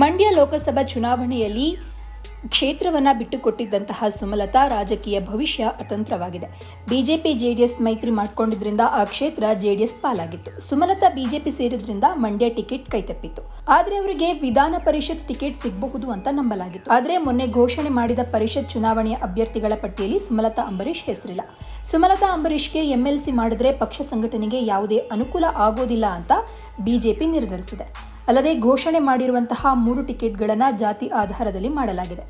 ಮಂಡ್ಯ ಲೋಕಸಭಾ ಚುನಾವಣೆಯಲ್ಲಿ ಕ್ಷೇತ್ರವನ್ನ ಬಿಟ್ಟುಕೊಟ್ಟಿದ್ದಂತಹ ಸುಮಲತಾ ರಾಜಕೀಯ ಭವಿಷ್ಯ ಅತಂತ್ರವಾಗಿದೆ. ಬಿಜೆಪಿ, ಜೆಡಿಎಸ್ ಮೈತ್ರಿ ಮಾಡಿಕೊಂಡಿದ್ರಿಂದ ಆ ಕ್ಷೇತ್ರ ಜೆಡಿಎಸ್ ಪಾಲಾಗಿತ್ತು. ಸುಮಲತಾ ಬಿಜೆಪಿ ಸೇರಿದ್ರಿಂದ ಮಂಡ್ಯ ಟಿಕೆಟ್ ಕೈತಪ್ಪಿತ್ತು. ಆದರೆ ಅವರಿಗೆ ವಿಧಾನ ಪರಿಷತ್ ಟಿಕೆಟ್ ಸಿಗಬಹುದು ಅಂತ ನಂಬಲಾಗಿತ್ತು. ಆದರೆ ಮೊನ್ನೆ ಘೋಷಣೆ ಮಾಡಿದ ಪರಿಷತ್ ಚುನಾವಣೆಯ ಅಭ್ಯರ್ಥಿಗಳ ಪಟ್ಟಿಯಲ್ಲಿ ಸುಮಲತಾ ಅಂಬರೀಶ್ ಹೆಸರಿಲ್ಲ. ಸುಮಲತಾ ಅಂಬರೀಷ್ಗೆ ಎಂಎಲ್ಸಿ ಮಾಡಿದ್ರೆ ಪಕ್ಷ ಸಂಘಟನೆಗೆ ಯಾವುದೇ ಅನುಕೂಲ ಆಗೋದಿಲ್ಲ ಅಂತ ಬಿಜೆಪಿ ನಿರ್ಧರಿಸಿದೆ. ಅಲ್ಲದೆ ಘೋಷಣೆ ಮಾಡಿರುವಂತಹ ಮೂರು ಟಿಕೆಟ್ಗಳನ್ನು ಜಾತಿ ಆಧಾರದಲ್ಲಿ ಮಾಡಲಾಗಿದೆ.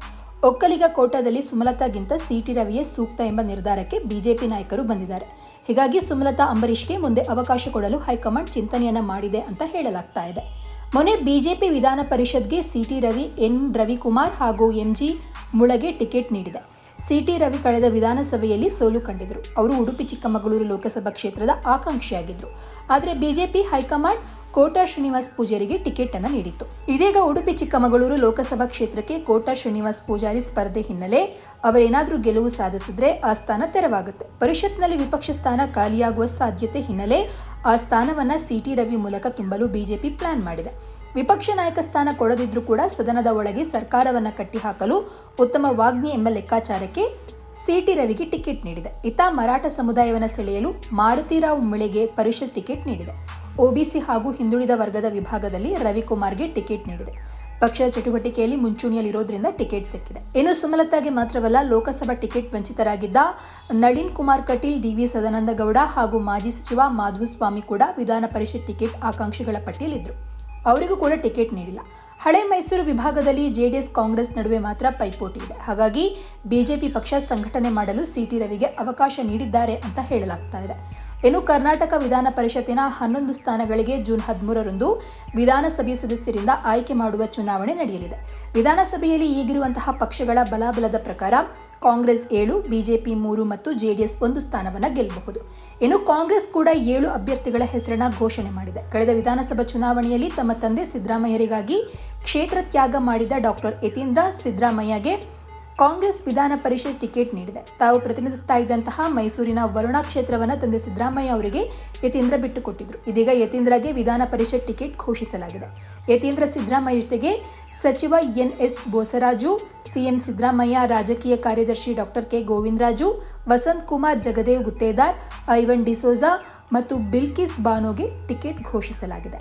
ಒಕ್ಕಲಿಗ ಕೋಟಾದಲ್ಲಿ ಸುಮಲತಾಗಿಂತ ಸಿಟಿ ರವಿಯೇ ಸೂಕ್ತ ಎಂಬ ನಿರ್ಧಾರಕ್ಕೆ ಬಿಜೆಪಿ ನಾಯಕರು ಬಂದಿದ್ದಾರೆ. ಹೀಗಾಗಿ ಸುಮಲತಾ ಅಂಬರೀಷ್ಗೆ ಮುಂದೆ ಅವಕಾಶ ಕೊಡಲು ಹೈಕಮಾಂಡ್ ಚಿಂತನೆಯನ್ನ ಮಾಡಿದೆ ಅಂತ ಹೇಳಲಾಗ್ತಾ ಇದೆ. ಮೊನ್ನೆ ಬಿಜೆಪಿ ವಿಧಾನ ಪರಿಷತ್ಗೆ ಸಿಟಿ ರವಿ ಎನ್ ರವಿಕುಮಾರ್ ಹಾಗೂ ಎಂಜಿ ಮುಳಗೆ ಟಿಕೆಟ್ ನೀಡಿದೆ. ಸಿಟಿ ರವಿ ಕಳೆದ ವಿಧಾನಸಭೆಯಲ್ಲಿ ಸೋಲು ಕಂಡಿದ್ರು. ಅವರು ಉಡುಪಿ ಚಿಕ್ಕಮಗಳೂರು ಲೋಕಸಭಾ ಕ್ಷೇತ್ರದ ಆಕಾಂಕ್ಷಿಯಾಗಿದ್ದರು ಆದರೆ BJP high command Kota Srinivas ಪೂಜಾರಿಗೆ ticket ಅನ್ನು ನೀಡಿತ್ತು. ಇದೀಗ ಉಡುಪಿ ಚಿಕ್ಕಮಗಳೂರು ಲೋಕಸಭಾ ಕ್ಷೇತ್ರಕ್ಕೆ ಕೋಟಾ ಶ್ರೀನಿವಾಸ್ ಪೂಜಾರಿ ಸ್ಪರ್ಧೆ ಹಿನ್ನೆಲೆ ಅವರೇನಾದರೂ ಗೆಲುವು ಸಾಧಿಸಿದ್ರೆ ಆ ಸ್ಥಾನ ತೆರವಾಗುತ್ತೆ. ಪರಿಷತ್ನಲ್ಲಿ ವಿಪಕ್ಷ ಸ್ಥಾನ ಖಾಲಿಯಾಗುವ ಸಾಧ್ಯತೆ ಹಿನ್ನೆಲೆ ಆ ಸ್ಥಾನವನ್ನ ಸಿಟಿ ರವಿ ಮೂಲಕ ತುಂಬಲು ಬಿಜೆಪಿ ಪ್ಲಾನ್ ಮಾಡಿದೆ. ವಿಪಕ್ಷ ನಾಯಕ ಸ್ಥಾನ ಕೊಡದಿದ್ರೂ ಕೂಡ ಸದನದ ಒಳಗೆ ಸರ್ಕಾರವನ್ನ ಕಟ್ಟಿಹಾಕಲು ಉತ್ತಮ ವಾಗ್ನಿ ಎಂಬ ಲೆಕ್ಕಾಚಾರಕ್ಕೆ ಸಿಟಿ ರವಿಗೆ ಟಿಕೆಟ್ ನೀಡಿದೆ. ಇತ ಮರಾಠ ಸಮುದಾಯವನ್ನು ಸೆಳೆಯಲು ಮಾರುತಿರಾವ್ ಮಿಳೆಗೆ ಪರಿಷತ್ ಟಿಕೆಟ್ ನೀಡಿದೆ. ಒಬಿಸಿ ಹಾಗೂ ಹಿಂದುಳಿದ ವರ್ಗದ ವಿಭಾಗದಲ್ಲಿ ರವಿಕುಮಾರ್ಗೆ ಟಿಕೆಟ್ ನೀಡಿದೆ. ಪಕ್ಷದ ಚಟುವಟಿಕೆಯಲ್ಲಿ ಮುಂಚೂಣಿಯಲ್ಲಿರೋದ್ರಿಂದ ಟಿಕೆಟ್ ಸಿಕ್ಕಿದೆ. ಇನ್ನು ಸುಮಲತಾಗೆ ಮಾತ್ರವಲ್ಲ, ಲೋಕಸಭಾ ಟಿಕೆಟ್ ವಂಚಿತರಾಗಿದ್ದ ನಳಿನ್ ಕುಮಾರ್ ಕಟೀಲ್ ಡಿವಿ ಸದಾನಂದ ಗೌಡ ಹಾಗೂ ಮಾಜಿ ಸಚಿವ ಮಾಧುಸ್ವಾಮಿ ಕೂಡ ವಿಧಾನ ಪರಿಷತ್ ಟಿಕೆಟ್ ಆಕಾಂಕ್ಷಿಗಳ ಪಟ್ಟಿಯಲ್ಲಿದ್ದರು ಅವರಿಗೂ ಕೂಡ ಟಿಕೆಟ್ ನೀಡಿಲ್ಲ. ಹಳೆ ಮೈಸೂರು ವಿಭಾಗದಲ್ಲಿ ಜೆಡಿಎಸ್ ಕಾಂಗ್ರೆಸ್ ನಡುವೆ ಮಾತ್ರ ಪೈಪೋಟಿ ಇದೆ. ಹಾಗಾಗಿ ಬಿಜೆಪಿ ಪಕ್ಷ ಸಂಘಟನೆ ಮಾಡಲು ಸಿಟಿ ರವಿಗೆ ಅವಕಾಶ ನೀಡಿದ್ದಾರೆ ಅಂತ ಹೇಳಲಾಗ್ತಾ ಇದೆ. ಇನ್ನು ಕರ್ನಾಟಕ ವಿಧಾನ ಪರಿಷತ್ತಿನ ಹನ್ನೊಂದು ಸ್ಥಾನಗಳಿಗೆ ಜೂನ್ ಹದಿಮೂರರಂದು ವಿಧಾನಸಭೆ ಸದಸ್ಯರಿಂದ ಆಯ್ಕೆ ಮಾಡುವ ಚುನಾವಣೆ ನಡೆಯಲಿದೆ. ವಿಧಾನಸಭೆಯಲ್ಲಿ ಈಗಿರುವಂತಹ ಪಕ್ಷಗಳ ಬಲಾಬಲದ ಪ್ರಕಾರ ಕಾಂಗ್ರೆಸ್ ಏಳು, ಬಿಜೆಪಿ ಮೂರು ಮತ್ತು ಜೆಡಿಎಸ್ ಒಂದು ಸ್ಥಾನವನ್ನು ಗೆಲ್ಲಬಹುದು. ಇನ್ನು ಕಾಂಗ್ರೆಸ್ ಕೂಡ ಏಳು ಅಭ್ಯರ್ಥಿಗಳ ಹೆಸರನ್ನ ಘೋಷಣೆ ಮಾಡಿದೆ. ಕಳೆದ ವಿಧಾನಸಭಾ ಚುನಾವಣೆಯಲ್ಲಿ ತಮ್ಮ ತಂದೆ ಸಿದ್ದರಾಮಯ್ಯರಿಗಾಗಿ ಕ್ಷೇತ್ರ ತ್ಯಾಗ ಮಾಡಿದ ಡಾಕ್ಟರ್ ಯತೀಂದ್ರ ಸಿದ್ದರಾಮಯ್ಯಗೆ ಕಾಂಗ್ರೆಸ್ ವಿಧಾನ ಪರಿಷತ್ ಟಿಕೆಟ್ ನೀಡಿದೆ. ತಾವು ಪ್ರತಿನಿಧಿಸ್ತಾ ಇದ್ದಂತಹ ಮೈಸೂರಿನ ವರುಣಾ ಕ್ಷೇತ್ರವನ್ನು ತಂದೆ ಸಿದ್ದರಾಮಯ್ಯ ಅವರಿಗೆ ಯತೀಂದ್ರ ಬಿಟ್ಟುಕೊಟ್ಟಿದ್ರು. ಇದೀಗ ಯತೀಂದ್ರಗೆ ವಿಧಾನ ಪರಿಷತ್ ಟಿಕೆಟ್ ಘೋಷಿಸಲಾಗಿದೆ. ಯತೀಂದ್ರ ಸಿದ್ದರಾಮಯ್ಯ ಜೊತೆಗೆ ಸಚಿವ N S Bosaraju, CM Siddaramaiah, ರಾಜಕೀಯ ಕಾರ್ಯದರ್ಶಿ ಡಾಕ್ಟರ್ ಕೆ. ಗೋವಿಂದರಾಜು, ವಸಂತ್ ಕುಮಾರ್ ಜಗದೇವ್ ಗುತ್ತೇದಾರ್, ಐವನ್ ಡಿಸೋಜಾ ಮತ್ತು ಬಿಲ್ಕಿಸ್ ಬಾನೋಗೆ ಟಿಕೆಟ್ ಘೋಷಿಸಲಾಗಿದೆ.